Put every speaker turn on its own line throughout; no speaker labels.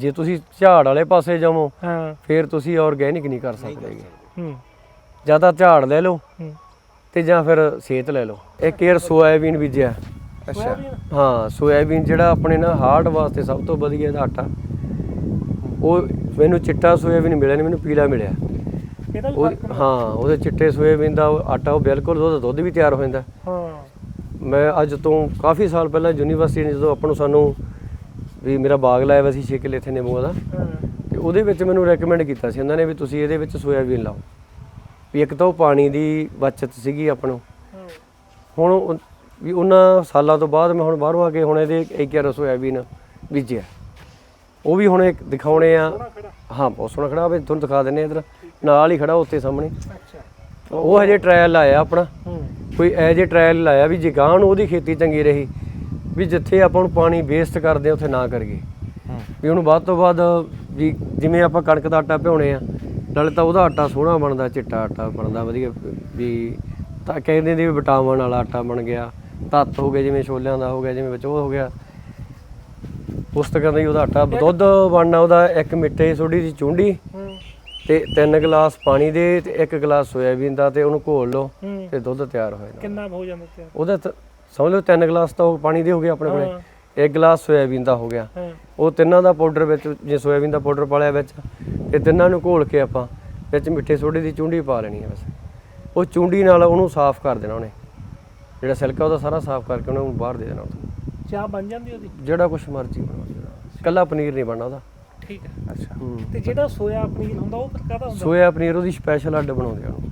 ਜੇ ਤੁਸੀਂ ਝਾੜ ਵਾਲੇ ਪਾਸੇ ਜਾਵੋ
ਹਾਂ।
ਫਿਰ ਤੁਸੀਂ ਆਰਗੇਨਿਕ ਨਹੀਂ ਕਰ ਸਕਦੇਗੇ
ਹੂੰ।
ਜਾਂ ਤਾਂ ਝਾੜ ਲੈ ਲਓ
ਹੂੰ।
ਤੇ ਜਾਂ ਫਿਰ ਸੇਤ ਲੈ ਲਓ। ਇੱਕ ਏਅਰ ਸੋਇਆਬੀਨ ਬੀਜਿਆ
ਅੱਛਾ।
ਹਾਂ ਸੋਇਆਬੀਨ ਜਿਹੜਾ ਆਪਣੇ ਨਾ ਹਾਰਟ ਵਾਸਤੇ ਸਭ ਤੋਂ ਵਧੀਆ ਇਹਦਾ ਆਟਾ। ਉਹ ਮੈਨੂੰ ਚਿੱਟਾ ਸੋਇਆਬੀਨ ਮਿਲਿਆ ਨਹੀਂ ਮੈਨੂੰ ਪੀਲਾ ਮਿਲਿਆ। ਉਹ ਹਾਂ ਉਹਦੇ ਚਿੱਟੇ ਸੋਇਆਬੀਨ ਦਾ ਆਟਾ ਉਹ ਬਿਲਕੁਲ ਉਹਦਾ ਦੁੱਧ ਵੀ ਤਿਆਰ ਹੋ ਜਾਂਦਾ।
ਹਾਂ।
ਮੈਂ ਅੱਜ ਤੋਂ ਕਾਫੀ ਸਾਲ ਪਹਿਲਾਂ ਯੂਨੀਵਰਸਿਟੀ ਨੇ ਜਦੋਂ ਆਪਾਂ ਨੂੰ ਸਾਨੂੰ ਵੀ ਮੇਰਾ ਬਾਗ ਲਾਇਆ ਹੋਇਆ ਸੀ 6 ਕਿੱਲੇ ਇੱਥੇ ਨਿੰਬੂਆਂ ਦਾ। ਤੇ ਉਹਦੇ ਵਿੱਚ ਮੈਨੂੰ ਰეკਮੈਂਡ ਕੀਤਾ ਸੀ ਉਹਨਾਂ ਨੇ ਵੀ ਤੁਸੀਂ ਇਹਦੇ ਵਿੱਚ ਸੋਇਆਬੀਨ ਲਾਓ। ਵੀ ਇੱਕ ਤਾਂ ਉਹ ਪਾਣੀ ਦੀ ਬਚਤ ਸੀਗੀ ਆਪਾਂ ਨੂੰ
ਹਾਂ।
ਹੁਣ ਉਹ- ਵੀ ਉਹਨਾਂ ਸਾਲਾਂ ਤੋਂ ਬਾਅਦ ਮੈਂ ਹੁਣ ਬਾਹਰੋਂ ਆ ਕੇ ਹੁਣ ਇਹਦੇ ਇੱਕ ਯਾਰ ਸੋਇਆਬੀਨ ਬੀਜਿਆ। ਉਹ ਵੀ ਹੁਣ ਇੱਕ ਦਿਖਾਉਣੇ ਆ। ਹਾਂ ਬਹੁਤ ਸੋਹਣਾ ਖੜਾ। ਵੀ ਤੁਹਾਨੂੰ ਦਿਖਾ ਦਿੰਨੇ ਇਧਰ। ਨਾਲ ਹੀ ਖੜਾ ਉੱਤੇ ਸਾਹਮਣੇ।
ਅੱਛਾ।
ਉਹ ਹਜੇ ਟ੍ਰਾਇਲ ਲਾਇਆ ਆਪਣਾ।
ਹੂੰ।
ਕੋਈ ਐ ਜੇ ਟ੍ਰਾਇਲ ਲਾਇਆ ਵੀ ਜੇ ਗਾਂ ਨੂੰ ਉਹਦੀ ਖੇਤੀ ਚੰਗੀ ਰਹੀ ਵੀ ਜਿੱਥੇ ਆਪਾਂ ਨੂੰ ਪਾਣੀ ਵੇਸਟ ਕਰਦੇ ਆ ਉੱਥੇ ਨਾ ਕਰੀਏ। ਵੀ ਉਹਨੂੰ ਵੱਧ ਤੋਂ ਵੱਧ ਵੀ ਜਿਵੇਂ ਆਪਾਂ ਕਣਕ ਦਾ ਆਟਾ ਭਿਉਣੇ ਆ ਨਾਲੇ ਤਾਂ ਉਹਦਾ ਆਟਾ ਸੋਹਣਾ ਬਣਦਾ ਚਿੱਟਾ ਆਟਾ ਬਣਦਾ ਵਧੀਆ ਵੀ ਤਾਂ ਕਹਿੰਦੇ ਨੇ ਵੀ ਵਿਟਾਮਿਨ ਵਾਲਾ ਆਟਾ ਬਣ ਗਿਆ ਤੱਤ ਹੋ ਗਏ ਜਿਵੇਂ ਛੋਲਿਆਂ ਦਾ ਹੋ ਗਿਆ ਜਿਵੇਂ ਵਿੱਚ ਉਹ ਹੋ ਗਿਆ। ਉਸ ਤੋਂ ਕਹਿੰਦੇ ਉਹਦਾ ਆਟਾ ਦੁੱਧ ਬਣਨਾ ਉਹਦਾ ਇੱਕ ਮਿੱਠੇ ਸੋਡੀ ਦੀ ਚੁੰਡੀ
ਹੂੰ।
ਤੇ ਤਿੰਨ ਗਲਾਸ ਪਾਣੀ ਦੇ ਤੇ ਇੱਕ ਗਲਾਸ ਸੋਇਆਬੀਨ ਦਾ ਤੇ ਉਹਨੂੰ ਘੋਲ ਲਓ
ਹੂੰ।
ਤੇ ਦੁੱਧ ਤਿਆਰ ਹੋ ਜਾਣਾ
ਕਿੰਨਾ ਹੋ ਜਾਂਦਾ ਤੇ
ਉਹਦਾ ਸਮਝ ਲਓ ਤਿੰਨ ਗਲਾਸ ਤਾਂ ਉਹ ਪਾਣੀ ਦੇ ਹੋ ਗਏ ਆਪਣੇ ਕੋਲੇ। ਇੱਕ ਗਲਾਸ ਸੋਇਆਬੀਨ ਦਾ ਹੋ ਗਿਆ। ਉਹ ਤਿੰਨਾਂ ਦਾ ਪਾਊਡਰ ਵਿੱਚ ਜੇ ਸੋਇਆਬੀਨ ਦਾ ਪਾਊਡਰ ਪਾ ਲਿਆ ਵਿੱਚ ਤੇ ਤਿੰਨਾਂ ਨੂੰ ਘੋਲ ਕੇ ਆਪਾਂ ਵਿੱਚ ਮਿੱਠੇ ਸੋਡੇ ਦੀ ਚੁੰਡੀ ਪਾ ਲੈਣੀ ਹੈ ਬਸ। ਉਹ ਚੁੰਡੀ ਨਾਲ ਉਹਨੂੰ ਸਾਫ਼ ਕਰ ਦੇਣਾ ਉਹਨੇ। ਜਿਹੜਾ ਸਿਲਕਾ ਉਹਦਾ ਸਾਰਾ ਸਾਫ਼ ਕਰਕੇ ਉਹਨੂੰ ਬਾਹਰ ਦੇ ਦੇਣਾ ਉਹਨੂੰ।
ਚਾਹ ਬਣ ਜਾਂਦੀ ਉਹਦੀ?
ਜਿਹੜਾ ਕੁਛ ਮਰਜ਼ੀ ਬਣਾਓ ਕੱਲਾ ਪਨੀਰ ਨਹੀਂ ਬਣਨਾ ਉਹਦਾ।
ਠੀਕ ਹੈ।
ਅੱਛਾ।
ਤੇ ਜਿਹੜਾ ਸੋਇਆ ਪਨੀਰ ਹੁੰਦਾ ਉਹ ਫਿਰ ਕਾਹਦਾ ਹੁੰਦਾ?
ਸੋਇਆ ਪਨੀਰ ਉਹਦੀ ਸਪੈਸ਼ਲ ਅੱਡ ਬਣਾਉਂਦੇ ਆ ਉਹਨੂੰ।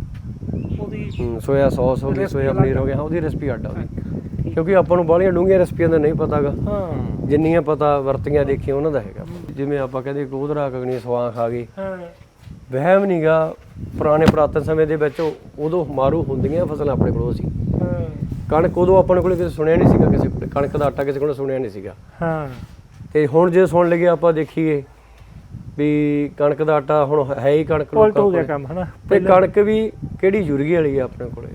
ਉਹਦੀ
ਸੋਇਆ ਸੌਸ ਹੋ ਗਈ ਸੋਇਆ ਪਨੀਰ ਹੋ ਗਿਆ ਉਹਦੀ ਰੈਸਪੀ ਅੱਡ ਆ ਉਹਦੀ। ਕਿਉਂਕਿ ਆਪਾਂ ਨੂੰ ਬਾਹਲੀਆਂ ਡੂੰਘੀਆਂ ਰੈਸਪੀਆਂ ਦਾ ਨਹੀਂ ਪਤਾਗਾ
ਹਾਂ।
ਜਿੰਨੀਆਂ ਪਤਾ ਵਰਤੀਆਂ ਦੇਖੀਆਂ ਉਹਨਾਂ ਦਾ ਹੈਗਾ। ਜਿਵੇਂ ਆਪਾਂ ਕਹਿੰਦੇ ਕੋਧਰਾ ਕਗਣੀ ਸਵਾਂਖ ਆ ਗਈ।
ਹਾਂ।
ਵਹਿਮ ਨਹੀਂਗਾ ਪੁਰਾਣੇ ਪੁਰਾਤਨ ਸਮੇਂ ਦੇ ਵਿੱਚ ਉਦੋਂ ਮਾਰੂ ਹੁੰਦੀਆਂ ਫਸਲਾਂ ਆਪਣੇ ਕੋਲ ਸੀ।
ਹਾਂ।
ਕਣਕ ਉਦੋਂ ਆਪਣੇ ਕੋਲੇ ਕਿਸੇ ਸੁਣਿਆ ਨਹੀਂ ਸੀਗਾ ਕਿਸੇ ਕਣਕ ਦਾ ਆਟਾ ਕਿਸੇ ਕੋਲੇ ਸੁਣਿਆ ਨਹੀਂ ਸੀਗਾ।
ਹਾਂ।
ਤੇ ਹੁਣ ਜੇ ਸੁਣ ਲਈਏ ਆਪਾਂ ਦੇਖੀਏ ਵੀ ਕਣਕ ਦਾ ਆਟਾ ਹੁਣ ਹੈ ਹੀ ਕਣਕ
ਉਲਟ
ਲੋਕਾਂ
ਹੋ ਗਿਆ
ਕੋਲੇ।
ਕੰਮ ਹਨਾ?
ਤੇ ਕਣਕ ਵੀ ਕਿਹੜੀ ਯੂਰੀਏ ਵਾਲੀ ਆ ਆਪਣੇ ਕੋਲੇ?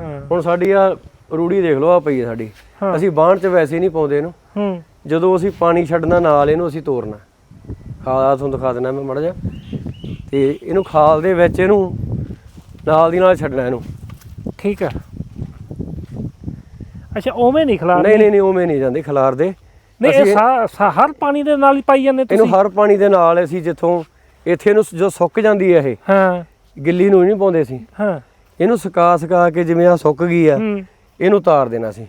ਹਾਂ।
ਹੁਣ ਸਾਡੀ ਆ ਰੂੜੀ ਦੇਖ ਲਓ ਆ ਪਈ ਹੈ ਸਾਡੀ।
ਹਾਂ।
ਅਸੀਂ ਬਾਣ ਚ ਵੈਸੇ ਨਹੀਂ ਪਾਉਂਦੇ ਇਹਨੂੰ।
ਹੂੰ।
ਜਦੋਂ ਅਸੀਂ ਪਾਣੀ ਛੱਡਣਾ ਨਾਲ ਇਹਨੂੰ ਅਸੀਂ ਤੋਰਨਾ। ਖਾਲ ਤੁਹਾਨੂੰ ਦਿਖਾ ਦੇਣਾ ਮੈਂ ਮੜ ਜਾ ਤੇ ਇਹਨੂੰ ਖਾਲ ਦੇ ਵਿੱਚ ਇਹਨੂੰ ਨਾਲ ਦੀ ਨਾਲ ਛੱਡਣਾ ਇਹਨੂੰ।
ਠੀਕ ਹੈ ਅੱਛਾ ਉਵੇਂ ਨਹੀਂ ਖਿਲਾ
ਨਹੀਂ ਨਹੀਂ ਨਹੀਂ ਉਵੇਂ ਨਹੀਂ ਜਾਂਦੇ ਖਿਲਾਰ ਦੇ
ਨਹੀਂ ਇਹ ਸਾ- ਸਾ- ਹਰ ਪਾਣੀ ਦੇ ਨਾਲ ਹੀ ਪਾਈ ਜਾਂਦੇ
ਇਹਨੂੰ
ਤੁਸੀਂ
ਹਰ ਪਾਣੀ ਦੇ ਨਾਲ ਅਸੀਂ ਜਿੱਥੋਂ ਇੱਥੇ ਇਹਨੂੰ ਜੋ ਸੁੱਕ ਜਾਂਦੀ ਹੈ ਇਹ
ਹਾਂ।
ਗਿੱਲੀ ਨੂੰ ਨਹੀਂ ਪਾਉਂਦੇ ਸੀ
ਹਾਂ।
ਇਹਨੂੰ ਸੁਕਾ ਸੁਕਾ ਕੇ ਜਿਵੇਂ ਆ ਸੁੱਕ ਗਈ ਆ
ਹੂੰ।
ਇਹਨੂੰ ਤਾਰ ਦੇਣਾ ਸੀ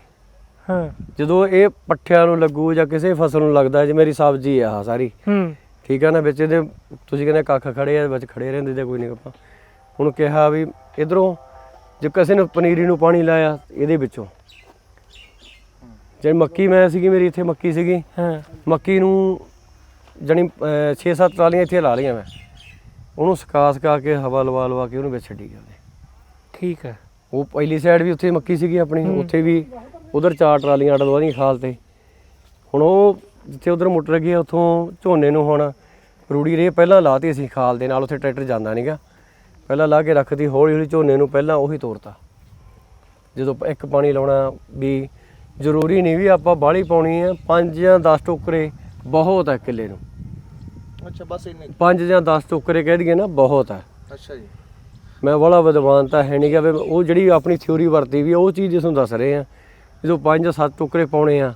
ਹਾਂ।
ਜਦੋਂ ਇਹ ਪੱਠਿਆਂ ਨੂੰ ਲੱਗੂ ਜਾਂ ਕਿਸੇ ਫਸਲ ਨੂੰ ਲੱਗਦਾ ਜੇ ਮੇਰੀ ਸਬਜ਼ੀ ਆ ਆਹ ਸਾਰੀ
ਹੂੰ।
ਠੀਕ ਆ ਨਾ ਵਿੱਚ ਇਹਦੇ ਤੁਸੀਂ ਕਹਿੰਦੇ ਕੱਖ ਖੜੇ ਆ ਵਿੱਚ ਖੜੇ ਰਹਿੰਦੇ ਤੇ ਕੋਈ ਨਹੀਂ ਆਪਾਂ। ਹੁਣ ਕਿਹਾ ਵੀ ਇਧਰੋਂ ਜੇ ਕਿਸੇ ਨੇ ਪਨੀਰੀ ਨੂੰ ਪਾਣੀ ਲਾਇਆ ਇਹਦੇ ਵਿੱਚੋਂ। ਜੇ ਮੱਕੀ ਮੈਂ ਸੀਗੀ ਮੇਰੀ ਇੱਥੇ ਮੱਕੀ ਸੀਗੀ।
ਹਾਂ।
ਮੱਕੀ ਨੂੰ ਜਣੀ 6-7 ਟਰਾਲੀਆਂ ਇੱਥੇ ਲਾ ਲਈਆਂ ਮੈਂ। ਉਹਨੂੰ ਸੁਕਾ ਸੁਕਾ ਕੇ ਹਵਾ ਲਵਾ ਲਵਾ ਕੇ ਉਹਨੂੰ ਵਿੱਚ ਛੱਡੀ ਉਹਨੇ
ਠੀਕ ਹੈ।
ਉਹ ਪਹਿਲੀ ਸਾਈਡ ਵੀ ਉੱਥੇ ਮੱਕੀ ਸੀਗੀ ਆਪਣੀ ਉੱਥੇ ਵੀ ਉਧਰ ਚਾਰ ਟਰਾਲੀਆਂ ਅੱਡ ਲਵਾਦੀਆਂ ਖਾਲ ਤੇ। ਹੁਣ ਉਹ ਜਿੱਥੇ ਉਧਰ ਮੁੱਟ ਲੱਗੀ ਆ ਉੱਥੋਂ ਝੋਨੇ ਨੂੰ ਹੁਣ ਰੂੜੀ ਰੇ ਪਹਿਲਾਂ ਲਾਤੀ ਅਸੀਂ ਖਾਲ ਦੇ ਨਾਲ ਉੱਥੇ ਟਰੈਕਟਰ ਜਾਂਦਾ ਨਹੀਂਗਾ ਪਹਿਲਾਂ ਲਾ ਕੇ ਰੱਖਤੀ ਹੌਲੀ ਹੌਲੀ ਝੋਨੇ ਨੂੰ ਪਹਿਲਾਂ ਉਹੀ ਤੋਰਤਾ। ਜਦੋਂ ਇੱਕ ਪਾਣੀ ਲਾਉਣਾ ਵੀ ਜ਼ਰੂਰੀ ਨਹੀਂ ਵੀ ਆਪਾਂ ਬਾਹਲੀ ਪਾਉਣੀ ਆ 5 ਜਾਂ 10 ਟੋਕਰੇ ਬਹੁਤ ਹੈ ਕਿੱਲੇ ਨੂੰ।
ਅੱਛਾ ਬਸ ਇੰਨੇ
5 ਜਾਂ 10 ਟੋਕਰੇ ਕਹਿ ਦਈਏ ਨਾ ਬਹੁਤ ਹੈ
ਅੱਛਾ ਜੀ।
ਮੈਂ ਬੜਾ ਵਿਦਵਾਨ ਤਾਂ ਹੈ ਨਹੀਂਗਾ ਵੀ ਉਹ ਜਿਹੜੀ ਆਪਣੀ ਥਿਉਰੀ ਵਰਤੀ ਵੀ ਉਹ ਚੀਜ਼ ਤੁਹਾਨੂੰ ਦੱਸ ਰਹੇ ਆ ਜਦੋਂ 5 ਜਾਂ 7 ਟੁਕਰੇ ਪਾਉਣੇ ਆ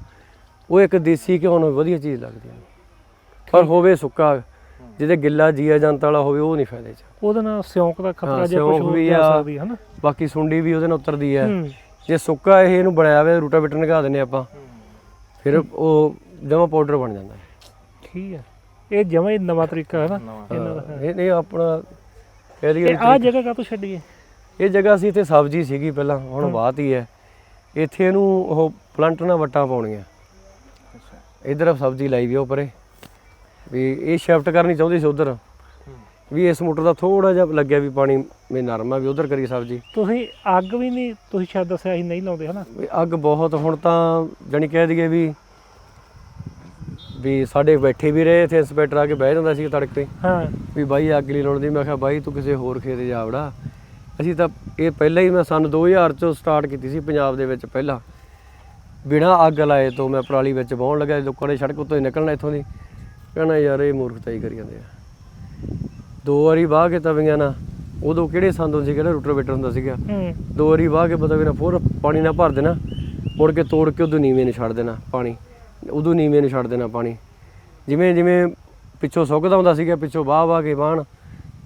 ਉਹ ਇੱਕ ਦੇਸੀ ਘਿਓ ਨੂੰ ਵਧੀਆ ਚੀਜ਼ ਲੱਗਦੀ ਹੈ ਪਰ ਹੋਵੇ ਸੁੱਕਾ ਜਿਹਦੇ ਗਿੱਲਾ ਜੀਆ ਜੰਤ ਵਾਲਾ ਹੋਵੇ ਉਹ ਨਹੀਂ ਫਾਇਦੇ ਚ।
ਉਹਦੇ ਨਾਲ ਸਿਉਂਕ ਦਾ ਖਤਰਾ
ਹਾਂ,
ਜੇ ਕੁਝ ਹੋ
ਵੀ
ਜਾ
ਆ।
ਸਕਦੀ ਹੈ ਹਨਾ?
ਬਾਕੀ ਸੁੰਡੀ ਵੀ ਉਹਦੇ ਨਾਲ ਉਤਰਦੀ ਹੈ
ਹੂੰ।
ਜੇ ਸੁੱਕਾ ਇਹ ਇਹਨੂੰ ਬਣਾਇਆ ਹੋਵੇ ਰੂਟਾਵੇਟਰ ਨਿਕਾ ਦਿੰਨੇ ਆਪਾਂ ਫਿਰ ਉਹ ਜਮਾ ਪਾਊਡਰ ਬਣ ਜਾਂਦਾ ਹੈ।
ਠੀਕ ਹੈ। ਇਹ ਜਮਾ ਹੀ ਨਵਾਂ ਤਰੀਕਾ ਹੈ ਨਾ। ਇਹਨਾਂ ਦਾ
ਇਹ ਇਹ ਆਪਣਾ ਕਹਿ
ਇਹ ਆ ਜਗ੍ਹਾ ਕਾਹਤੋਂ ਛੱਡੀਏ
ਇਹ ਜਗ੍ਹਾ ਸੀ ਇੱਥੇ ਸਬਜ਼ੀ ਸੀਗੀ ਪਹਿਲਾਂ ਹੁਣ ਬਾਤ ਹੀ ਹੈ। ਇੱਥੇ ਇਹਨੂੰ ਉਹ ਪਲੰਟ ਨਾਲ ਵੱਟਾਂ ਪਾਉਣੀਆਂ।
ਅੱਛਾ।
ਇਧਰ ਸਬਜ਼ੀ ਲਾਈ ਵੀ ਆ ਉੱਪਰੇ। ਵੀ ਇਹ ਸ਼ਿਫਟ ਕਰਨੀ ਚਾਹੁੰਦੀ ਸੀ ਉਧਰ। ਵੀ ਇਸ ਮੋਟਰ ਦਾ ਥੋੜਾ ਜਿਹਾ ਲੱਗਿਆ ਵੀ ਪਾਣੀ ਮੇ ਨਰਮ ਆ ਵੀ ਉਧਰ ਕਰੀ ਸਬਜ਼ੀ।
ਤੁਸੀਂ ਅੱਗ ਵੀ ਨਹੀਂ ਤੁਸੀਂ ਸ਼ਾਇਦ ਦੱਸਿਆ ਸੀ ਨਹੀਂ ਲਾਉਂਦੇ ਹਨਾ?
ਵੀ ਅੱਗ ਬਹੁਤ ਹੁਣ ਤਾਂ ਜਾਣੀ ਕਹਿ ਦਈਏ ਵੀ ਵੀ ਸਾਡੇ ਬੈਠੇ ਵੀ ਰਹੇ ਇੱਥੇ ਇੰਸਪੈਕਟਰ ਆ ਕੇ ਬਹਿ ਜਾਂਦਾ ਸੀ ਤੜਕੇ
ਹਾਂ।
ਵੀ ਬਾਈ ਅੱਗ ਨਹੀਂ ਲਾਉਣ ਦੀ ਮੈਂ ਕਿਹਾ ਬਾਈ ਤੂੰ ਕਿਸੇ ਹੋਰ ਖੇਤ ਜਾ ਵੜਾ। ਅਸੀਂ ਤਾਂ ਇਹ ਪਹਿਲਾਂ ਹੀ ਮੈਂ ਸਨ 2000 ਚੋਂ ਸਟਾਰਟ ਕੀਤੀ ਸੀ ਪੰਜਾਬ ਦੇ ਵਿੱਚ ਪਹਿਲਾਂ। ਬਿਨਾਂ ਅੱਗ ਲਾਏ ਤੋਂ ਮੈਂ ਪਰਾਲੀ ਵਿੱਚ ਵਾਹੁਣ ਲੱਗਾ ਲੋਕਾਂ ਨੇ ਸੜਕ ਉੱਤੋਂ ਹੀ ਨਿਕਲਣਾ ਇੱਥੋਂ ਦੀ। ਕਹਿਣਾ ਯਾਰ ਇਹ ਮੂਰਖਤਾਈ ਕਰੀ ਜਾਂਦੇ ਆ। ਦੋ ਵਾਰੀ ਵਾਹ ਕੇ ਤਵੀਆਂ ਨਾ ਉਦੋਂ ਕਿਹੜੇ ਸੰਦ ਹੁੰਦੇ ਸੀ ਕਿਹੜਾ ਰੂਟਰਵੇਟਰ ਹੁੰਦਾ ਸੀਗਾ?
ਹੂੰ।
ਦੋ ਵਾਰੀ ਵਾਹ ਕੇ ਪਤਾ ਵੀ ਨਾ ਫੋਰ ਪਾਣੀ ਨਾਲ ਭਰ ਦੇਣਾ ਮੁੜ ਕੇ ਤੋੜ ਕੇ ਉਦੋਂ ਨੀਵੇਂ ਨੂੰ ਛੱਡ ਦੇਣਾ ਪਾਣੀ ਉਦੋਂ ਨੀਵੇਂ ਨੂੰ ਛੱਡ ਦੇਣਾ ਪਾਣੀ। ਜਿਵੇਂ ਜਿਵੇਂ ਪਿੱਛੋਂ ਸੁੱਕਦਾ ਹੁੰਦਾ ਸੀਗਾ ਪਿੱਛੋਂ ਵਾਹ ਵਾਹ ਕੇ ਵਾਹਣ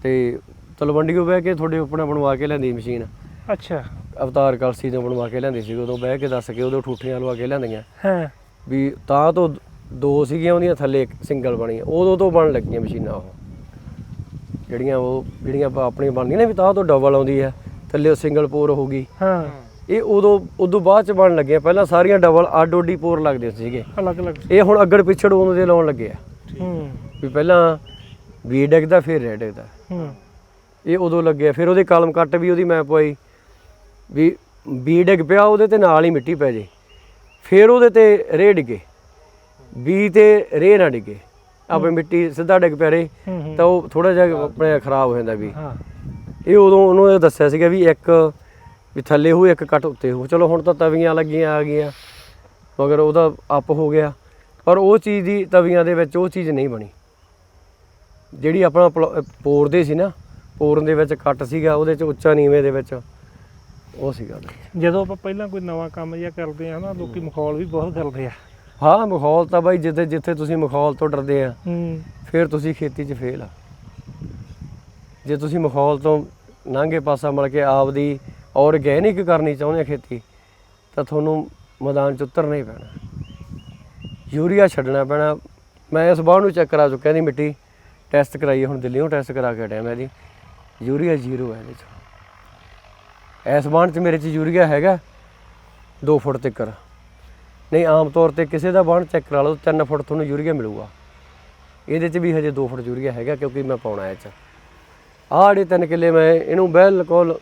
ਤੇ ਤਲਵੰਡੀਓ ਬਹਿ ਕੇ ਤੁਹਾਡੇ ਆਪਣਾ ਬਣਵਾ ਕੇ ਲੈਂਦੀ ਮਸ਼ੀਨ।
ਅੱਛਾ।
ਅਵਤਾਰ ਕਲਸੀ ਤੋਂ ਬਣਵਾ ਕੇ ਲੈਂਦੀ ਸੀ ਉਦੋਂ ਬਹਿ ਕੇ ਦੱਸ ਕੇ ਉਦੋਂ ਠੂਠੀਆਂ ਲਵਾ ਕੇ ਲਿਆਂਦੀਆਂ।
ਹਾਂ।
ਵੀ ਤਾਂ ਤੋਂ ਦੋ ਸੀਗੀਆਂ ਉਹਦੀਆਂ ਥੱਲੇ ਇੱਕ ਸਿੰਗਲ ਬਣੀਆਂ ਉਦੋਂ ਤੋਂ ਬਣ ਲੱਗੀਆਂ ਮਸ਼ੀਨਾਂ ਉਹ। ਜਿਹੜੀਆਂ ਉਹ ਜਿਹੜੀਆਂ ਆਪਾਂ ਆਪਣੀਆਂ ਬਣਦੀਆਂ ਨੇ ਵੀ ਤਾਂ ਤੋਂ ਡਬਲ ਆਉਂਦੀ ਹੈ। ਥੱਲੇ ਉਹ ਸਿੰਗਲ ਪੋਰ ਹੋ ਗਈ।
ਹਾਂ।
ਇਹ ਉਦੋਂ ਉਦੋਂ ਬਾਅਦ ਚ ਬਣਨ ਲੱਗੀਆਂ। ਪਹਿਲਾਂ ਸਾਰੀਆਂ ਡਬਲ ਅੱਡ ਓਡੀ ਪੋਰ ਲੱਗਦੇ ਸੀਗੇ।
ਅਲੱਗ ਅਲੱਗ।
ਇਹ ਹੁਣ ਅੱਗੜ ਪਿਛੜ ਉਦੋਂ ਦੇ ਲਾਉਣ ਲੱਗੇ ਆ।
ਹੂੰ।
ਵੀ ਪਹਿਲਾਂ ਵੀ ਡਿੱਗਦਾ ਫਿਰ ਰੈ ਡਿੱਗਦਾ
ਹੂੰ।
ਇਹ ਉਦੋਂ ਲੱਗਿਆ। ਫਿਰ ਉਹਦੇ ਕਲਮ ਕੱਟ ਵੀ ਉਹਦੀ ਮੈਂ ਪਵਾਈ ਵੀ ਬੀ ਡਿੱਗ ਪਿਆ ਉਹਦੇ ਤੇ ਨਾਲ ਹੀ ਮਿੱਟੀ ਪੈ ਜੇ। ਫਿਰ ਉਹਦੇ ਤੇ ਰੇ ਡਿੱਗੇ। ਬੀ ਤੇ ਰੇ ਨਾ ਡਿੱਗੇ। ਆਪੇ ਮਿੱਟੀ ਸਿੱਧਾ ਡਿੱਗ ਪਿਆ ਰੇ
ਹੂੰ ਹੂੰ।
ਤਾਂ ਉਹ ਥੋੜਾ ਜਿਹਾ ਆਪਣੇ ਖਰਾਬ ਹੋ ਜਾਂਦਾ ਵੀ।
ਹਾਂ।
ਇਹ ਉਦੋਂ ਉਹਨੂੰ ਇਹ ਦੱਸਿਆ ਸੀਗਾ ਵੀ ਇੱਕ ਵੀ ਥੱਲੇ ਹੋ ਇੱਕ ਕੱਟ ਉੱਤੇ ਹੋ ਚਲੋ ਹੁਣ ਤਾਂ ਤਵੀਆਂ ਲੱਗੀਆਂ ਆ ਗਈਆਂ। ਮਗਰ ਉਹਦਾ ਅਪ ਹੋ ਗਿਆ। ਪਰ ਉਹ ਚੀਜ਼ ਦੀ ਤਵੀਆਂ ਦੇ ਵਿੱਚ ਉਹ ਚੀਜ਼ ਨਹੀਂ ਬਣੀ। ਜਿਹੜੀ ਆਪਣਾ ਪੋਰਦੇ ਸੀ ਨਾ ਪੋਰਨ ਦੇ ਵਿੱਚ ਕੱਟ ਸੀਗਾ ਉਹਦੇ ਚ ਉੱਚਾ ਨੀਵੇਂ ਦੇ ਵਿੱਚ ਉਹ ਸੀਗਾ।
ਜਦੋਂ ਆਪਾਂ ਪਹਿਲਾਂ ਕੋਈ ਨਵਾਂ ਕੰਮ ਜਿਹਾ ਕਰਦੇ ਆ ਨਾ ਲੋਕੀ ਮਖੌਲ ਵੀ ਬਹੁਤ ਕਰਦੇ ਆ।
ਹਾਂ ਮਾਹੌਲ ਤਾਂ ਬਾਈ ਜਿੱਥੇ ਜਿੱਥੇ ਤੁਸੀਂ ਮਾਹੌਲ ਤੋਂ ਡਰਦੇ ਆ
ਹੂੰ।
ਫਿਰ ਤੁਸੀਂ ਖੇਤੀ 'ਚ ਫੇਲ ਆ। ਜੇ ਤੁਸੀਂ ਮਾਹੌਲ ਤੋਂ ਨਾਂਗੇ ਪਾਸਾ ਮਲ ਕੇ ਆਪਦੀ ਆਰਗੈਨਿਕ ਕਰਨੀ ਚਾਹੁੰਦੇ ਆ ਖੇਤੀ ਤਾਂ ਤੁਹਾਨੂੰ ਮੈਦਾਨ 'ਚ ਉਤਰਨਾ ਹੀ ਪੈਣਾ। ਯੂਰੀਆ ਛੱਡਣਾ ਪੈਣਾ। ਮੈਂ ਇਸ ਬਾਹ ਨੂੰ ਚੈੱਕ ਕਰਾ ਚੁੱਕਿਆ ਦੀ ਮਿੱਟੀ। ਟੈਸਟ ਕਰਾਈ ਹੁਣ ਦਿੱਲੀੋਂ ਟੈਸਟ ਕਰਾ ਕੇ ਹਟਿਆ ਮੈਂ ਜੀ। ਯੂਰੀਆ ਜ਼ੀਰੋ ਹੈ ਇਹਦੇ 'ਚ। ਇਸ ਬਾਣ 'ਚ ਮੇਰੇ 'ਚ ਯੂਰੀਆ ਹੈਗਾ 2 ਫੁੱਟ ਤੱਕਰ। ਨਹੀਂ ਆਮ ਤੌਰ ਤੇ ਕਿਸੇ ਦਾ ਬਾਣ ਚੈੱਕ ਕਰਾ ਲਓ 3 ਫੁੱਟ ਤੁਹਾਨੂੰ ਯੂਰੀਆ ਮਿਲੂਗਾ। ਇਹਦੇ 'ਚ ਵੀ ਹਜੇ 2 ਫੁੱਟ ਯੂਰੀਆ ਹੈਗਾ ਕਿਉਂਕਿ ਮੈਂ ਪਾਉਣਾ ਇਹ 'ਚ। ਆਹ ਜਿਹੜੇ ਤਿੰਨ ਕਿੱਲੇ ਮੈਂ ਇਹਨੂੰ ਬਿਲਕੁਲ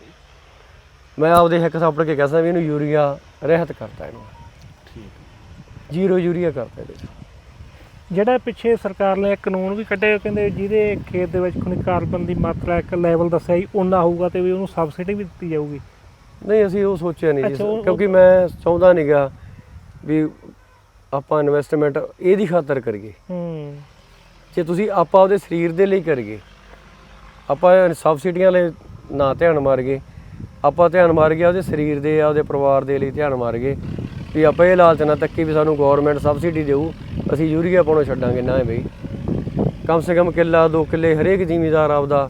ਮੈਂ ਆਪਦੇ ਹਿੱਕ ਸਾਪੜ ਕੇ ਕਹਿ ਵੀ ਇਹਨੂੰ ਯੂਰੀਆ ਰਹਿਤ ਕਰਤਾ ਇਹਨੂੰ। ਜ਼ੀਰੋ ਯੂਰੀਆ ਕਰਤਾ ਇਹਦੇ 'ਚ।
ਜਿਹੜਾ ਪਿੱਛੇ ਸਰਕਾਰ ਨੇ ਇੱਕ ਕਾਨੂੰਨ ਵੀ ਕੱਢਿਆ ਕਹਿੰਦੇ ਜਿਹਦੇ ਖੇਤ ਦੇ ਵਿੱਚ ਖੁਣੀ ਕਾਰਬਨ ਦੀ ਮਾਤਰਾ ਇੱਕ ਲੈਵਲ ਦੱਸਿਆ ਸੀ ਉਨਾ ਹੋਊਗਾ ਤੇ ਵੀ ਉਹਨੂੰ ਸਬਸਿਡੀ ਵੀ ਦਿੱਤੀ ਜਾਊਗੀ।
ਨਹੀਂ ਅਸੀਂ ਉਹ ਸੋਚਿਆ ਨਹੀਂ ਜੀ। ਕਿਉਂਕਿ ਮੈਂ ਚਾਹੁੰਦਾ ਨਹੀਂਗਾ ਵੀ ਆਪਾਂ ਇਨਵੈਸਟਮੈਂਟ ਇਹਦੀ ਖਾਤਰ ਕਰੀਏ।
ਹੂੰ।
ਜੇ ਤੁਸੀਂ ਆਪਾਂ ਉਹਦੇ ਸਰੀਰ ਦੇ ਲਈ ਕਰੀਏ ਆਪਾਂ ਸਬਸਿਡੀਆਂ ਲਈ ਨਾ ਧਿਆਨ ਮਾਰ ਗਏ ਆਪਾਂ ਧਿਆਨ ਮਾਰ ਗਿਆ ਉਹਦੇ ਸਰੀਰ ਦੇ ਆ ਉਹਦੇ ਪਰਿਵਾਰ ਦੇ ਲਈ ਧਿਆਨ ਮਾਰ ਗਏ ਵੀ ਆਪਾਂ ਇਹ ਲਾਲਚ ਨਾ ਤੱਕੀ ਵੀ ਸਾਨੂੰ ਗਵਰਨਮੈਂਟ ਸਬਸਿਡੀ ਦੇਊ ਅਸੀਂ ਯੂਰੀਆ ਪਾਉਣੋਂ ਛੱਡਾਂਗੇ ਨਾ ਬਈ। ਕਮ ਸੇ ਕਮ ਕਿੱਲਾ ਦੋ ਕਿੱਲੇ ਹਰੇਕ ਜ਼ਿਮੀਦਾਰ ਆਪਦਾ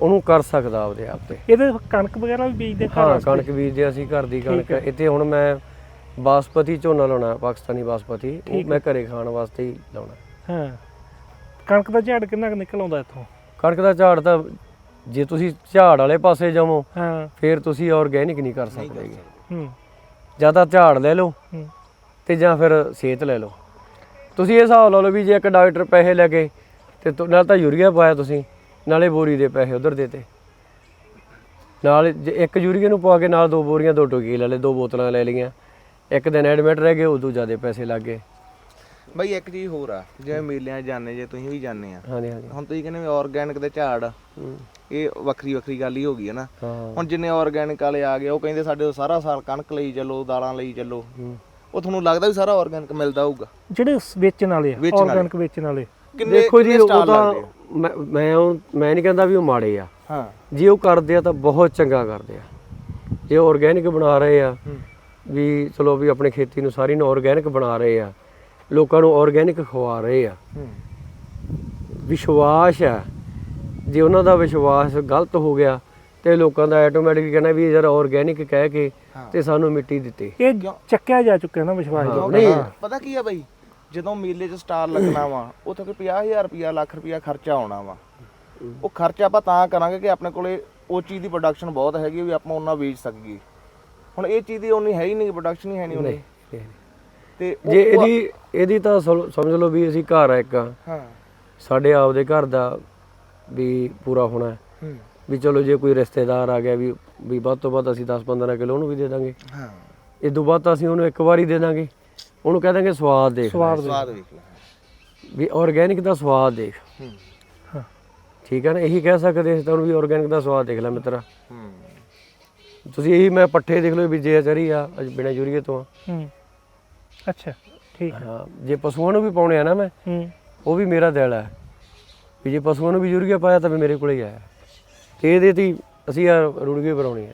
ਉਹਨੂੰ ਕਰ ਸਕਦਾ ਆਪਦੇ ਆਪ ਤੇ।
ਇਹਦੇ ਕਣਕ ਵਗੈਰਾ ਵੀ ਬੀਜਦੇ ਘਰ
ਹਾਂ? ਕਣਕ ਬੀਜਦੇ ਅਸੀਂ ਘਰ ਦੀ ਕਣਕ। ਇੱਥੇ ਹੁਣ ਮੈਂ ਬਾਸਪਤੀ ਝੋਨਾ ਲਾਉਣਾ ਪਾਕਿਸਤਾਨੀ ਬਾਸਪਤੀ ਉਹ ਮੈਂ ਘਰੇ ਖਾਣ ਵਾਸਤੇ ਹੀ ਲਾਉਣਾ।
ਹਾਂ। ਕਣਕ ਦਾ ਝਾੜ ਕਿੰਨਾ ਕੁ ਨਿਕਲ ਆਉਂਦਾ ਇੱਥੋਂ?
ਕਣਕ ਦਾ ਝਾੜ ਤਾਂ ਜੇ ਤੁਸੀਂ ਝਾੜ ਵਾਲੇ ਪਾਸੇ ਜਾਵੋ
ਹਾਂ।
ਫਿਰ ਤੁਸੀਂ ਆਰਗੈਨਿਕ ਨਹੀਂ ਕਰ ਸਕਦੇ।
ਹੂੰ।
ਜਾਂ ਤਾਂ ਝਾੜ ਲੈ ਲਓ
ਹੂੰ।
ਤੇ ਜਾਂ ਫਿਰ ਸਿਹਤ ਲੈ ਲਓ। ਤੁਸੀਂ ਇਹ ਹਿਸਾਬ ਲਾ ਲਓ ਵੀ ਜੇ ਇੱਕ ਡਾਕਟਰ ਪੈਸੇ ਲੈ ਕੇ ਤੇ ਨਾਲ ਤਾਂ ਯੂਰੀਆ ਪਾਇਆ ਤੁਸੀਂ ਨਾਲੇ ਬੋਰੀ ਦੇ ਪੈਸੇ ਉਧਰ ਦੇਤੇ ਨਾਲ ਇੱਕ ਯੂਰੀਆ ਨੂੰ ਪਵਾ ਕੇ ਨਾਲ ਦੋ ਬੋਰੀਆਂ ਦੋ ਟੋਕੀ ਲੈ ਲਏ ਦੋ ਬੋਤਲਾਂ ਲੈ ਲਈਆਂ। ਇੱਕ ਦਿਨ ਐਡਮਿਟ ਰਹਿ ਗਏ ਉਦੋਂ ਜ਼ਿਆਦਾ ਪੈਸੇ ਲੱਗ ਗਏ।
ਬਈ ਇੱਕ ਚੀਜ਼ ਹੋਰ ਆ ਜਿਵੇਂ ਮੇਲਿਆਂ 'ਚ ਜਾਂਦੇ ਜੇ ਤੁਸੀਂ ਵੀ ਜਾਂਦੇ ਆ।
ਹਾਂਜੀ ਹਾਂਜੀ।
ਹੁਣ ਤੁਸੀਂ ਕਹਿੰਦੇ ਵੀ ਆਰਗੈਨਿਕ ਦੇ ਝਾੜ ਆ,
ਹੂੰ।
ਇਹ ਵੱਖਰੀ ਵੱਖਰੀ ਗੱਲ ਹੀ ਹੋ ਗਈ ਹੈ ਨਾ।
ਹਾਂ।
ਹੁਣ ਜਿੰਨੇ ਆਰਗੈਨਿਕ ਵਾਲੇ ਆ ਗਏ ਉਹ ਕਹਿੰਦੇ ਸਾਡੇ ਤੋਂ ਸਾਰਾ ਸਾਲ ਕਣਕ ਲਈ ਚੱਲੋ ਦਾਲਾਂ ਲਈ ਚੱਲੋ।
ਹੂੰ।
ਉਹ ਤੁਹਾਨੂੰ ਲੱਗਦਾ ਵੀ ਸਾਰਾ ਆਰਗੈਨਿਕ ਮਿਲਦਾ ਹੋਊਗਾ?
ਜਿਹੜੇ ਸ- ਵੇਚਣ ਵਾਲੇ ਆ
ਵੇਚਣ ਵਾਲੇ।
ਆਰਗੈਨਿਕ ਵੇਚਣ ਵਾਲੇ।
ਕਿੰਨੇ
ਦੇਖੋ ਜੀ
ਕਿੰਨੇ
ਉਹ ਤਾਂ
ਲੱਗਦੇ ਆ?
ਮੈਂ ਮੈਂ ਉਹ- ਮੈਂ ਨਹੀਂ ਕਹਿੰਦਾ ਵੀ ਉਹ ਮਾੜੇ ਆ।
ਹਾਂ।
ਜੇ ਉਹ ਕਰਦੇ ਆ ਤਾਂ ਬਹੁਤ ਚੰਗਾ ਕਰਦੇ ਆ। ਜੇ ਆਰਗੈਨਿਕ ਬਣਾ ਰਹੇ ਆ
ਹੂੰ।
ਵੀ ਚਲੋ ਵੀ ਆਪਣੀ ਖੇਤੀ ਨੂੰ ਸਾਰੀ ਨੂੰ ਆਰਗੈਨਿਕ ਬਣਾ ਰਹੇ ਆ ਲੋਕਾਂ ਨੂੰ ਆਰਗੈਨਿਕ ਖਵਾ ਰਹੇ ਆ।
ਹੂੰ।
ਵਿਸ਼ਵਾਸ ਆ। ਜੇ ਉਹਨਾਂ ਦਾ ਵਿਸ਼ਵਾਸ ਗਲਤ ਹੋ ਗਿਆ ਤੇ ਲੋਕਾਂ ਦਾ ਆਟੋਮੈਟਿਕ ਕਹਿਣਾ ਵੀ ਯਾਰ ਆਰਗੈਨਿਕ ਕਹਿ ਕੇ। ਤੇ ਸਾਨੂੰ ਮਿੱਟੀ ਦਿੱਤੀ।
ਇਹ ਚੱਕਿਆ ਜਾ ਚੁੱਕਿਆ ਨਾ ਵਿਸ਼ਵਾਸ
ਨਹੀਂ।
ਪਤਾ ਕੀ ਆ ਬਈ? ਜਦੋਂ ਮੇਲੇ 'ਚ ਸਟਾਲ ਲੱਗਣਾ ਵਾ ਉੱਥੇ ਕੋਈ 50000 ਰੁਪਿਆ ਲੱਖ ਰੁਪਿਆ ਖਰਚਾ ਆਉਣਾ ਵਾ। ਉਹ ਖਰਚਾ ਆਪਾਂ ਤਾਂ ਕਰਾਂਗੇ ਕਿ ਆਪਣੇ ਕੋਲੇ ਉਹ ਚੀਜ਼ ਦੀ ਪ੍ਰੋਡਕਸ਼ਨ ਬਹੁਤ ਹੈਗੀ ਵੀ ਆਪਾਂ ਉਹਨਾਂ ਵੇਚ ਸਕੀਏ। ਹੁਣ ਇਹ ਚੀਜ਼ ਦੀ ਉਨੀ ਹੈ ਹੀ ਨਹੀਂ ਪ੍ਰੋਡਕਸ਼ਨ ਹੀ ਹੈ ਨਹੀਂ ਉਨੀ।
ਨਹੀਂ।
ਤੇ ਉਹ-
ਜੇ ਇਹਦੀ ਇਹਦੀ ਤਾਂ ਸਮਝ ਲਓ ਵੀ ਅਸੀਂ ਘਰ ਆ ਇੱਕ।
ਹਾਂ।
ਸਾਡੇ ਆਪਦੇ ਘਰ ਦਾ ਵੀ ਪੂਰਾ ਹੋਣਾ ਹੈ।
ਹੂੰ।
ਵੀ ਚਲੋ ਜੇ ਕੋਈ ਰਿਸ਼ਤੇਦਾਰ ਆ ਗਿਆ ਵੀ ਵੀ ਵੱਧ ਤੋਂ ਵੱਧ ਅਸੀਂ 10 15 ਕਿਲੋ ਉਹਨੂੰ ਵੀ ਦੇ ਦਾਂਗੇ।
ਹਾਂ।
ਇਹ ਤੋਂ ਬਾਅਦ ਤਾਂ ਅਸੀਂ ਉਹਨੂੰ ਇੱਕ ਵਾਰੀ ਦੇ ਦਾਂਗੇ। ਉਹਨੂੰ ਕਹਿ ਦਾਂਗੇ ਸਵਾਦ ਦੇਖ ਲੈ।
ਸਵਾਦ ਵੇਖ ਲੈ।
ਵੀ ਆਰਗੈਨਿਕ ਦਾ ਸਵਾਦ ਦੇਖ।
ਹੂੰ।
ਹਾਂ।
ਠੀਕ ਹੈ ਨਾ? ਇਹੀ ਕਹਿ ਸਕਦੇ ਅਸੀਂ ਤੁਹਾਨੂੰ ਵੀ ਆਰਗੈਨਿਕ ਦਾ ਸਵਾਦ ਦੇਖ ਲੈ ਮਿੱਤਰਾ।
ਹੂੰ।
ਤੁਸੀਂ ਇਹੀ ਮੈਂ ਪੱਠੇ ਦੇਖ ਲਓ ਬੀਜੇ ਚਰੀ ਆ ਅੱਜ ਬਿਨਾਂ ਯੂਰੀਏ ਤੋਂ ਆ।
ਹੂੰ। ਅੱਛਾ ਠੀਕ ਹੈ
ਹਾਂ ਜੇ ਪਸ਼ੂਆਂ ਨੂੰ ਵੀ ਪਾਉਣੇ ਆ ਨਾ ਮੈਂ
ਹੂੰ।
ਉਹ ਵੀ ਮੇਰਾ ਦਿਲ ਹੈ ਵੀ ਜੇ ਪਸ਼ੂਆਂ ਨੂੰ ਵੀ ਯੂਰੀਆ ਪਾਇਆ ਤਾਂ ਵੀ ਮੇਰੇ ਕੋਲੇ ਹੀ ਆਇਆ। ਤੇ ਇਹਦੇ ਤੇ ਹੀ ਅਸੀਂ ਆ ਰੁੜੀਏ ਬਣਾਉਣੇ ਆ।